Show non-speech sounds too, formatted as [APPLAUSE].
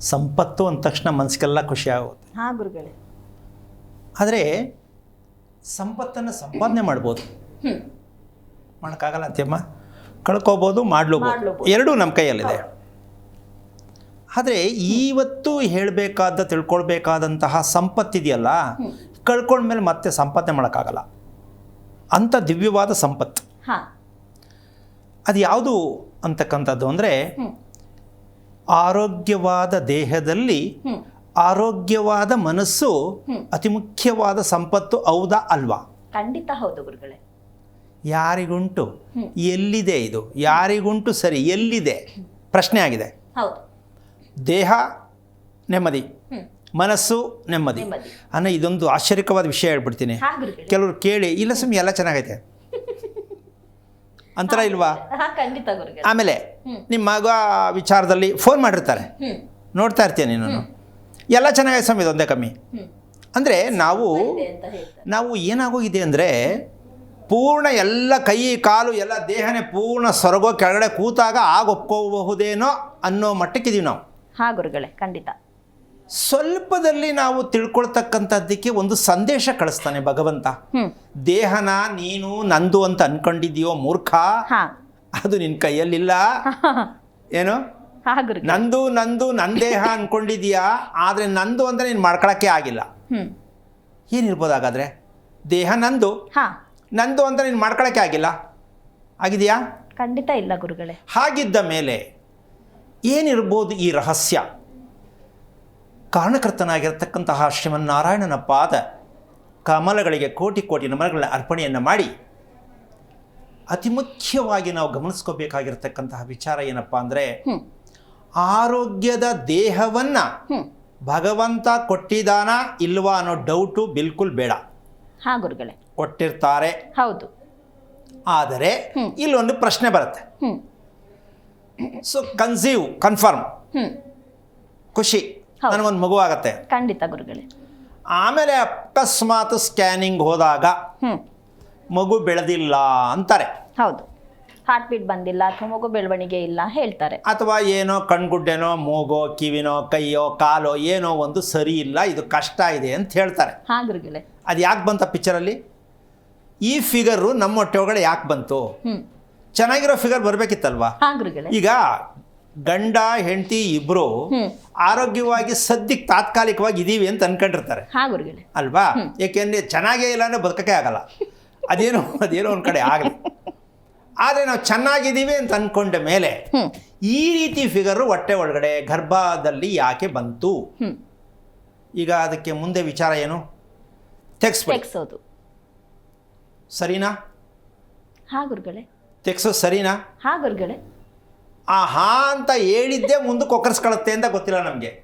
ಸಂಪತ್ತು ಅಂದ ತಕ್ಷಣ ಮನಸ್ಸಿಗೆಲ್ಲ ಖುಷಿ ಆಗುತ್ತೆ. ಹಾ ಗುರುಗಳೇ. ಆದರೆ ಸಂಪತ್ತನ್ನು ಸಂಪಾದನೆ ಮಾಡ್ಬೋದು. ಮಾಡೋಕ್ಕಾಗಲ್ಲ ಅಂತ್ಯಮ್ಮ? ಕಳ್ಕೊಬೋದು ಮಾಡ್ಲೂಬೋದು. ಎರಡೂ ನಮ್ಮ ಕೈಯಲ್ಲಿದೆ. ಆದರೆ ಇವತ್ತು ಹೇಳಬೇಕಾದ ತಿಳ್ಕೊಳ್ಬೇಕಾದಂತಹ ಸಂಪತ್ತಿದೆಯಲ್ಲ ಕಳ್ಕೊಂಡ್ಮೇಲೆ ಮತ್ತೆ ಸಂಪಾದನೆ ಮಾಡೋಕ್ಕಾಗಲ್ಲ. ಅಂಥ ದಿವ್ಯವಾದ ಸಂಪತ್ತು. ಹಾ. ಅದು ಯಾವುದು ಅಂತಕ್ಕಂಥದ್ದು ಅಂದರೆ ಆರೋಗ್ಯವಾದ ದೇಹದಲ್ಲಿ ಆರೋಗ್ಯವಾದ ಮನಸ್ಸು ಅತಿ ಮುಖ್ಯವಾದ ಸಂಪತ್ತು ಹೌದಾ ಅಲ್ವಾ? ಖಂಡಿತ ಹೌದು ಗುರುಗಳೇ. ಯಾರಿಗುಂಟು? ಎಲ್ಲಿದೆ ಇದು? ಯಾರಿಗುಂಟು ಸರಿ? ಎಲ್ಲಿದೆ? ಪ್ರಶ್ನೆ ಆಗಿದೆ. ದೇಹ ನೆಮ್ಮದಿ ಮನಸ್ಸು ನೆಮ್ಮದಿ. ಅನ್ನ ಇದೊಂದು ಆಶ್ಚರ್ಯಕವಾದ ವಿಷಯ ಹೇಳ್ಬಿಡ್ತೀನಿ. ಕೆಲವರು ಕೇಳಿ ಇಲ್ಲ ಸುಮ್ಮನೆ ಎಲ್ಲ ಚೆನ್ನಾಗೈತೆ. ಅಂತರ ಇಲ್ವಾ? ಹಾ ಖಂಡಿತ ಗುರುಗಳೇ. ಆಮೇಲೆ. ನಿಮ್ಮ ಮಗ ವಿಚಾರದಲ್ಲಿ ಫೋನ್ ಮಾಡಿರ್ತಾರೆ. ಹ್ಮ್. ನೋಡ್ತಾ ಇರ್ತೀನಿ ನೀನು? ಎಲ್ಲ ಚೆನ್ನಾಗಿದೆ ಸ್ವಾಮಿ ಇದೊಂದೇ ಕಮ್ಮಿ. ಅಂದರೆ ನಾವು ಇದೆ ಅಂತ ಹೇಳ್ತಾರೆ. ನಾವು ಏನಾಗೋಗಿದೆ ಅಂದರೆ ಪೂರ್ಣ ಎಲ್ಲ ಕೈ ಕಾಲು ಎಲ್ಲ ದೇಹನೇ ಪೂರ್ಣ ಸೊರಗೋ ಕೆಳಗಡೆ ಕೂತಾಗ ಆಗ ಒಪ್ಕೋಬಹುದೇನೋ ಅನ್ನೋ ಮಟ್ಟಕ್ಕಿದೀವಿ ನಾವು. ಹಾ ಗುರುಗಳೇ ಖಂಡಿತ. ಸ್ವಲ್ಪದಲ್ಲಿ ನಾವು ತಿಳ್ಕೊಳ್ತಕ್ಕಂಥದ್ದಕ್ಕೆ ಒಂದು ಸಂದೇಶ ಕಳಿಸ್ತಾನೆ ಭಗವಂತ. ದೇಹನ ನೀನು ನಂದು ಅಂತ ಅನ್ಕೊಂಡಿದೀಯೋ ಮೂರ್ಖ? ಅದು ನಿನ್ನ ಕೈಯಲ್ಲಿಲ್ಲ. [LAUGHS] ಏನು? ನಂದು ನಂದು ನನ್ನ ದೇಹ ಅನ್ಕೊಂಡಿದೀಯಾ ಆದರೆ ನಂದು ಅಂತ ನೀನು ಮಾಡ್ಕೊಳಕ್ಕೆ ಆಗಿಲ್ಲ. ಏನಿರ್ಬೋದು ಹಾಗಾದ್ರೆ ದೇಹ ನಂದು. ನಂದು ಅಂತ ನೀನು ಮಾಡ್ಕೊಳಕ್ಕೆ ಆಗಿಲ್ಲ. ಆಗಿದೆಯಾ? ಖಂಡಿತ ಇಲ್ಲ ಗುರುಗಳೇ. ಹಾಗಿದ್ದ ಮೇಲೆ ಏನಿರ್ಬೋದು ಈ ರಹಸ್ಯ? ಕಾರಣಕರ್ತನಾಗಿರತಕ್ಕಂತಹ ಶ್ರೀಮನ್ನಾರಾಯಣನ ಪಾದ ಕಮಲಗಳಿಗೆ ಕೋಟಿ ಕೋಟಿ ನಮನಗಳ ಅರ್ಪಣೆಯನ್ನು ಮಾಡಿ ಅತಿ ಮುಖ್ಯವಾಗಿ ನಾವು ಗಮನಿಸ್ಕೋಬೇಕಾಗಿರತಕ್ಕಂತಹ ವಿಚಾರ ಏನಪ್ಪ ಅಂದರೆ ಆರೋಗ್ಯದ ದೇಹವನ್ನು ಭಗವಂತ ಕೊಟ್ಟಿದಾನ ಇಲ್ವಾ ಅನ್ನೋ ಡೌಟು ಬಿಲ್ಕುಲ್ ಬೇಡ. ಹಾ ಗುರುಗಳೇ. ಕೊಟ್ಟಿರ್ತಾರೆ. ಹೌದು. ಆದರೆ. ಇಲ್ಲೊಂದು ಪ್ರಶ್ನೆ ಬರುತ್ತೆ. ಸೊ ಕನ್ಸೀವ್ ಕನ್ಫರ್ಮ್ ಖುಷಿ. ನನಗೊಂದು ಮಗು ಆಗತ್ತೆ. ಖಂಡಿತ ಗುರುಗಳೇ. ಆಮೇಲೆ ಅಕಸ್ಮಾತ್ ಸ್ಕ್ಯಾನಿಂಗ್ ಹೋದಾಗ ಹ್ಮ್. ಮಗು ಬೆಳೆದಿಲ್ಲ ಅಂತಾರೆ. ಹೌದು. ಹಾರ್ಟ್ ಬೀಟ್ ಬಂದಿಲ್ಲ ಅಥವಾ ಮಗು ಬೆಳವಣಿಗೆ ಇಲ್ಲ ಹೇಳ್ತಾರೆ. ಅಥವಾ ಏನೋ ಕಣ್ಗುಡ್ಡೆನೋ ಮೂಗೋ ಕಿವಿನೋ ಕೈಯೋ ಕಾಲೋ ಏನೋ ಒಂದು ಸರಿ ಇಲ್ಲ ಇದು ಕಷ್ಟ ಇದೆ ಅಂತ ಹೇಳ್ತಾರೆ. ಹಾ ಗುರುಗಳೇ. ಅದು ಯಾಕೆ ಬಂತ ಪಿಕ್ಚರಲ್ಲಿ ಈ ಫಿಗರು ನಮ್ಮ ಹೊಟ್ಟೆ ಒಳಗಡೆ ಯಾಕೆ ಬಂತು? ಹ್ಮ್. ಚೆನ್ನಾಗಿರೋ ಫಿಗರ್ ಬರಬೇಕಿತ್ತಲ್ವಾ? ಹಾ ಗುರುಗಳೇ. ಈಗ ಗಂಡ ಹೆಂಡತಿ ಇಬ್ರು ಆರೋಗ್ಯವಾಗಿ ಸದ್ಯಕ್ಕೆ ತಾತ್ಕಾಲಿಕವಾಗಿ ಇದೀವಿ ಅಂತ ಅನ್ಕೊಂಡಿರ್ತಾರೆ. ಅಲ್ವಾ? ಏಕೆಂದರೆ ಚೆನ್ನಾಗೇ ಇಲ್ಲ ಅಂದ್ರೆ ಬದುಕಕ್ಕೆ ಆಗಲ್ಲ. ಅದೇನೋ ಅದೇನೋ ಒಂದ್ ಕಡೆ ಆಗಲಿ ಆದರೆ ನಾವು ಚೆನ್ನಾಗಿದ್ದೀವಿ ಅಂತ ಅನ್ಕೊಂಡ ಮೇಲೆ ಈ ರೀತಿ ಫಿಗರು ಹೊಟ್ಟೆ ಒಳಗಡೆ ಗರ್ಭದಲ್ಲಿ ಯಾಕೆ ಬಂತು? ಈಗ ಅದಕ್ಕೆ ಮುಂದೆ ವಿಚಾರ ಏನು? ತೆಗ್ಸೋದು. ಸರಿನಾ? ಹಾ ಗುರುಗಳೇ. ತೆಗ್ಸೋದು ಸರಿನಾ? ಹಾ ಗುರುಗಳೇ. ಆ ಹಾ ಅಂತ ಹೇಳಿದ್ದೇ ಮುಂದಕ್ಕೆ ಒಕ್ಕರ್ಸ್ಕೊಳ್ಳುತ್ತೆ ಅಂತ ಗೊತ್ತಿಲ್ಲ ನಮಗೆ.